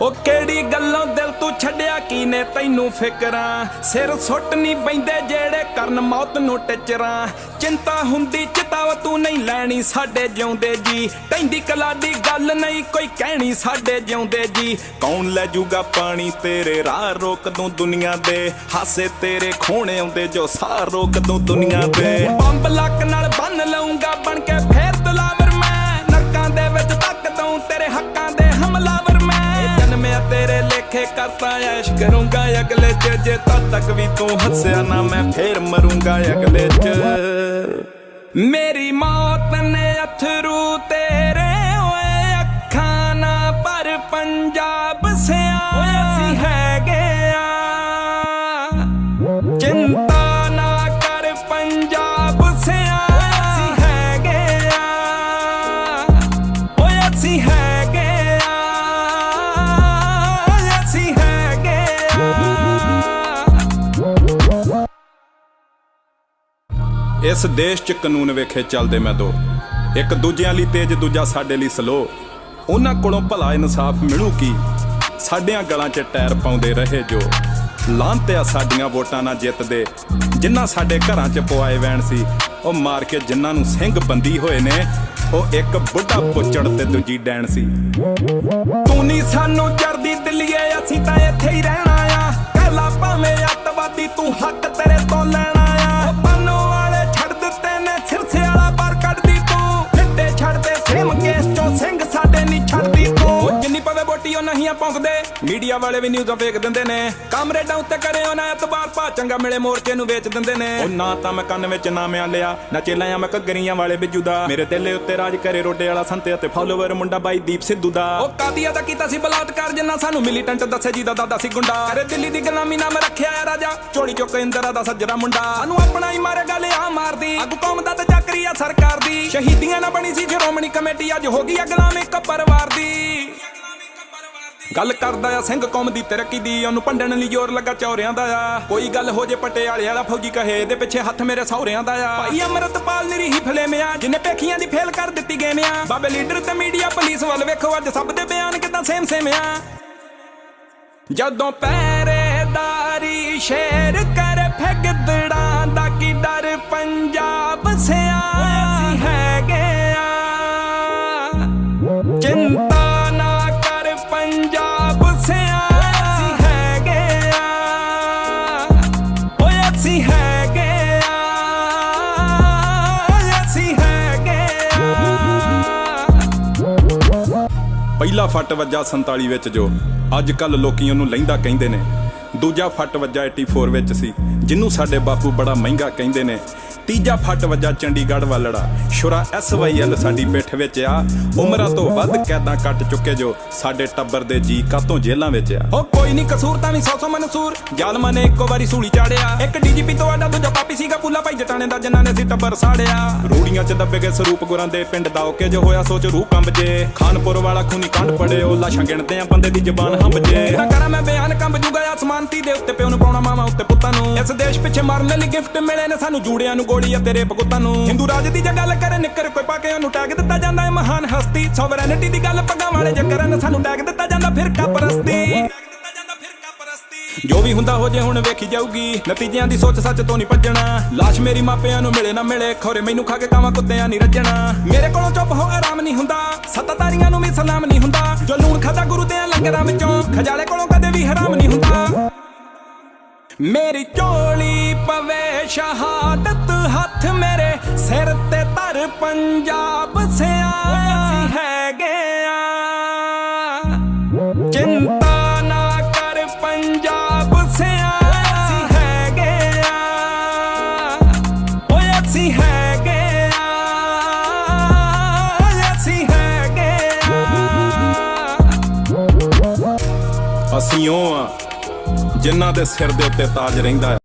ਉਹ ਕਿਹੜੀ ਗੱਲੋਂ ਦਿਲ ਤੂੰ ਛੱਡਿਆ? ਕੀ ਨੇ ਤੈਨੂੰ ਫਿਕਰਾਂ? ਸਿਰ ਸੁੱਟ ਨਹੀਂ ਬੈਂਦੇ ਜਿਹੜੇ ਕਰਨ ਮੌਤ ਨੂੰ ਟਿਚਰਾਂ। ਚਿੰਤਾ ਹੁੰਦੀ ਚਿਤਾਵ ਤੂੰ ਨਹੀਂ ਲੈਣੀ ਸਾਡੇ ਜਿਉਂਦੇ ਜੀ। ਟੈਂਦੀ ਕਲਾ ਦੀ ਗੱਲ ਨਹੀਂ, ਕੋਈ ਕਹਿਣੀ ਸਾਡੇ ਜਿਉਂਦੇ ਜੀ। ਕੌਣ ਲੈ ਜੂਗਾ ਪਾਣੀ ਤੇਰੇ ਰਾਹ ਰੋਕ ਦੂੰ ਦੁਨੀਆ ਦੇ? ਹਾਸੇ ਤੇਰੇ ਖੋਣੇ ਆਉਂਦੇ ਜੋ ਸਾਰ ਰੋਕ ਦੂੰ ਦੁਨੀਆ ਦੇ। ਬੰਬ ਕਰਤਾ ਐਸ਼ ਕਰੂੰਗਾ ਅਗਲੇ ਚ ਜੇ ਤਦ ਤੱਕ ਵੀ ਤੂੰ ਹੱਸਿਆ ਨਾ ਮੈਂ ਫੇਰ ਮਰੂੰਗਾ ਅਗਲੇ ਚ। ਮੇਰੀ ਮੌਤ ਨੇ ਅਥਰੂ ਤੇਰੇ ਓਏ ਅੱਖਾਂ ਨਾ ਪਰ ਪੰਜਾਬ ਸਿਆ। ਅਸੀਂ ਹੈਗੇ ਆ। ਚਿੰਤਾ ਨਾ ਕਰ ਪੰਜਾਬ ਸਿਆ। ਅਸੀਂ ਹੈਗੇ ਆ। ਓਏ ਅਸੀਂ ਹੈਗੇ ਇਸ ਦੇਸ਼ 'ਚ ਕਾਨੂੰਨ ਵੇਖੇ ਚੱਲਦੇ ਮੈਂ ਦੋ। ਇੱਕ ਦੂਜਿਆਂ ਲਈ ਤੇਜ, ਦੂਜਾ ਸਾਡੇ ਲਈ ਸਲੋ ਉਹਨਾਂ ਕੋਲੋਂ ਭਲਾ ਇਨਸਾਫ ਮਿਲੂ ਕੀ? ਸਾਡਿਆਂ ਗਲਾਂ 'ਚ ਟਾਇਰ ਪਾਉਂਦੇ ਰਹੇ ਜੋ। ਲਾਂਤਿਆ ਸਾਡੀਆਂ ਵੋਟਾਂ ਨਾਲ ਜਿੱਤਦੇ। ਜਿਨ੍ਹਾਂ ਸਾਡੇ ਘਰਾਂ 'ਚ ਪਵਾਏ ਵੈਣ ਸੀ, ਉਹ ਮਾਰ ਕੇ ਜਿਨ੍ਹਾਂ ਨੂੰ ਸਿੰਘ ਬੰਦੀ ਹੋਏ ਨੇ, ਉਹ ਇੱਕ ਬੁੱਢਾ ਪੁੱਚੜ ਤੇ ਦੂਜੀ ਡੈਣ ਸੀ। ਤੂੰ ਨਹੀਂ ਸਾਨੂੰ ਚੜਦੀ ਦਿੱਲੀਏ ਅਸੀਂ ਤਾਂ ਇੱਥੇ ਹੀ ਰਹਿਣਾ ਨਹੀਂ ਆ ਪੌਂਕਦੇ ਮੀਡੀਆ ਵਾਲੇ ਵੀ ਨਿਊਜ਼ਾਂ ਵੇਖ ਦਿੰਦੇ ਨੇ। ਕਾਮਰੇਡਾਂ ਉੱਤੇ ਕਰੇ ਉਹਨਾਂ ਐਤਬਾਰ ਭਾ ਚੰਗਾ ਮਿਲੇ ਮੋਰਚੇ ਨੂੰ ਵੇਚ ਦਿੰਦੇ ਨੇ। ਉਹ ਨਾ ਤਾਂ ਮੈਂ ਕੰਨ ਵਿੱਚ ਨਾਮਿਆਂ ਲਿਆ ਨਾ ਚੇਲਾਂ ਆ ਮੈਂ ਘੱਗਰੀਆਂ ਵਾਲੇ ਬਿੱਜੂ ਦਾ। ਮੇਰੇ ਦਿਲ ਉੱਤੇ ਰਾਜ ਕਰੇ ਰੋਡੇ ਵਾਲਾ ਸੰਤੇ ਅਤੇ ਫਾਲੋਵਰ ਮੁੰਡਾ ਬਾਈ ਦੀਪ ਸਿੱਧੂ ਦਾ। ਉਹ ਕਾਦੀਆ ਦਾ ਕੀਤਾ ਸੀ ਬਲਾਤਕਾਰ ਜਿੰਨਾ ਸਾਨੂੰ ਮਿਲੀਟੈਂਟ ਦੱਸੇ ਜੀ ਦਾ ਦਾਦਾ ਸੀ ਗੁੰਡਾ। ਅਰੇ ਦਿੱਲੀ ਦੀ ਗੁਲਾਮੀ ਨਾਮ ਰੱਖਿਆ ਹੈ ਰਾਜਾ ਚੋੜੀ ਚੁੱਕ ਇੰਦਰਾ ਦਾ ਸੱਜਰਾ ਮੁੰਡਾ। ਸਾਨੂੰ ਆਪਣਾ ਹੀ ਮਾਰੇਗਾ ਲਿਆ ਮਾਰਦੀ ਅਗੂ ਕੌਮ ਦਾ ਤੇ ਚੱਕਰੀ ਆ ਸਰਕਾਰ ਦੀ। ਸ਼ਹੀਦੀਆਂ ਨਾ ਬਣੀ ਸੀ ਸ਼੍ਰੋਮਣੀ ਕਮੇਟੀ ਅੱਜ ਹੋ ਗਈ ਅਗਲਾਮ ਇੱਕ ਪਰਿਵਾਰ ਦੀ। ਗੱਲ ਕਰਦਾ ਆ ਸਿੰਘ ਕੌਮ ਦੀ ਤਰੱਕੀ ਦੀ, ਉਹਨੂੰ ਭੰਡਣ ਲਈ ਜ਼ੋਰ ਲੱਗਾ ਚੌਰਿਆਂ ਦਾ ਆ। ਕੋਈ ਗੱਲ ਹੋ ਜੇ ਪਟਿਆਲੇ ਵਾਲਾ ਫੌਜੀ ਕਹੇ, ਇਹਦੇ ਪਿੱਛੇ ਹੱਥ ਮੇਰੇ ਸਹੁਰਿਆਂ ਦਾ ਆ। ਭਾਈ ਅਮਰਤਪਾਲ ਨਿਰੀ ਫਲੇਮਿਆ ਜਿਨੇ ਪੇਖੀਆਂ ਦੀ ਫੇਲ ਕਰ ਦਿੱਤੀ ਗੇਮਿਆ ਬਾਬੇ ਲੀਡਰ ਤੇ ਮੀਡੀਆ ਪੁਲਿਸ ਵੱਲ ਵੇਖੋ, ਅੱਜ ਸਭ ਦੇ ਬਿਆਨ ਕਿਦਾਂ ਸੇਮ ਸੇਮ ਆ। ਜਦੋਂ ਪੈਰੇਦਾਰੀ ਸ਼ੇਰ ਕਰ ਫਗਦੜਾਂ ਦਾ ਕੀ ਡਰ, ਪੰਜਾਬ ਸਿਆ ਅਸੀਂ ਹੈਗੇ ਆ। ਚਿੰਤਾ ਪਹਿਲਾ ਫੱਟ ਵੱਜਾ 47 ਵਿੱਚ ਜੋ ਅੱਜ ਕੱਲ ਲੋਕੀ ਉਹਨੂੰ ਲਹਿੰਦਾ ਕਹਿੰਦੇ ਨੇ। ਦੂਜਾ ਫੱਟ ਵੱਜਾ 84 ਵਿੱਚ ਸੀ। ਜਿਹਨੂੰ ਸਾਡੇ ਬਾਪੂ ਬੜਾ ਮਹਿੰਗਾ ਕਹਿੰਦੇ ਨੇ। ਤੀਜਾ ਫੱਟ ਵੱਜਾ ਚੰਡੀਗੜ੍ਹ ਵਾਲੜਾ। ਸ਼ੁਰਾ ਐਸਵਾਈਐਲ ਸਾਡੀ ਪਿੱਠ ਵਿੱਚ ਆ। ਉਮਰਾਂ ਤੋਂ ਵੱਧ ਕੈਦਾਂ ਕੱਟ ਚੁੱਕੇ ਜੋ ਸਾਡੇ ਟੱਬਰ ਦੇ ਜੀ ਕਾਤੋਂ ਜੇਲ੍ਹਾਂ ਵਿੱਚ ਆ। ਉਹ ਕੋਈ ਨਹੀਂ ਕਸੂਰ ਤਾਂ ਵੀ ਸੌ ਮਨਸੂਰ। ਜ਼ਾਲਮਾਂ ਨੇ ਇੱਕੋ ਵਾਰੀ ਸੂਲੀ ਚਾੜਿਆ। ਇੱਕ ਡੀਜੀਪੀ ਤੋਂ ਆਡਾ ਦੂਜਾ ਪਾਪੀ ਸੀਗਾ ਪੁੱਲਾ ਭਾਈ ਜਟਾਣੇ ਦਾ, ਜਿਨ੍ਹਾਂ ਨੇ ਸੀ ਟੱਬਰ ਸਾੜਿਆ। ਰੂੜੀਆਂ 'ਚ ਦੱਬੇ ਗਏ ਸਰੂਪ ਗੁਰਾਂ ਦੇ ਪਿੰਡ ਦਾ ਓਕੇ ਜੋ ਹੋਇਆ ਸੋਚ ਰੂਹ ਕੰਬ ਜੇ ਖਾਨਪੁਰ ਵਾਲਾ ਖੂਨੀ ਕੰਡ ਪੜੇ, ਉਹ ਲਾਸ਼ਾਂ ਗਿਣਦੇ ਆ, ਬੰਦੇ ਦੀ ਜ਼ਬਾਨ ਹੰਬ ਜੇ ਤਾਂ ਕਰਾਂ ਮੈਂ ਬਿਆਨ ਕੰਬ ਜੂਗਾ ਆਸਮਾਨਤੀ ਦੇ ਉੱਤੇ ਪਿਓ ਨੂੰ ਪਾਉਣਾ ਮਾਮਾ ਇਸ ਦੇਸ਼ ਪਿੱਛੇ ਮਰਨ ਲਈ ਗਿਫਟ ਮਿਲੇ ਨੇ ਸਾਨੂੰ ਜੂੜਿਆਂ ਨੂੰ ਗੋਲੀ ਆ ਤੇਰੇ ਬਗੁੱਤਾਂ ਨੂੰ। ਹਿੰਦੂ ਰਾਜ ਦੀ ਜੇ ਗੱਲ ਕਰੇ ਨਿੱਕਰ ਕੋਈ ਪਾ ਕੇ ਉਹਨੂੰ ਟੈਗ ਦਿੱਤਾ ਜਾਂਦਾ ਹੈ ਮਹਾਨ ਹਸਤੀ। ਸੋਵਰੈਨਿਟੀ ਦੀ ਗੱਲ ਪੱਗਾਂ ਵਾਲੇ ਜੇ ਕਰਨ, ਸਾਨੂੰ ਟੈਗ ਦਿੱਤਾ ਜਾਂਦਾ ਫਿਰਕਾ ਪਰਸਤੀ। ਜੋ ਵੀ ਹੁੰਦਾ ਹੋ ਜੇ ਹੁਣ ਵੇਖੀ ਜਾਊਗੀ, ਨਤੀਜਿਆਂ ਦੀ ਸੋਚ ਸੱਚ ਤੋਂ ਨਹੀਂ ਭੱਜਣਾ। ਲਾਸ਼ ਮੇਰੀ ਮਾਪਿਆਂ ਨੂੰ ਮਿਲੇ ਨਾ ਮਿਲੇ, ਖੋਰੇ ਮੈਨੂੰ ਖਾ ਕੇ ਕਾਵਾਂ ਕੁੱਤਿਆਂ ਨਹੀਂ ਰੱਜਣਾ। ਮੇਰੇ ਕੋਲੋਂ ਚੁੱਪ ਹੋ ਆਰਾਮ ਨਹੀਂ ਹੁੰਦਾ ਸੱਤਾਧਾਰੀਆਂ ਨੂੰ ਵੀ ਸਲਾਮ ਨਹੀਂ ਹੁੰਦਾ। ਜੋ ਲੂਣ ਖਾਦਾ ਗੁਰੂ ਦੇ ਲੰਗਰਾਂ ਵਿੱਚੋਂ, ਖਜਾਲੇ ਕੋਲੋਂ ਕਦੇ ਵੀ ਹਰਾਮ ਮੇਰੀ ਝੋਲੀ ਪਵੇ ਸ਼ਹਾਦਤ ਹੱਥ ਮੇਰੇ ਸਿਰ ਤੇ ਧਰ ਪੰਜਾਬ ਸਿਆਇਆ ਅਸੀਂ ਹੈਗੇ ਆ। ਚਿੰਤਾ ਨਾ ਕਰ ਪੰਜਾਬ ਸਿਆ ਅਸੀਂ ਹੈਗੇ ਆ। ਅਸੀਂ ਹੈਗੇ ਆ। ਅਸੀਂ ਹੈਗੇ ਆ। ਅਸੀਂ ਉਹ ਆ ਜਿਨ੍ਹਾਂ ਦੇ ਸਿਰ ਦੇ ਉੱਤੇ ਤਾਜ ਰਹਿੰਦਾ ਹੈ।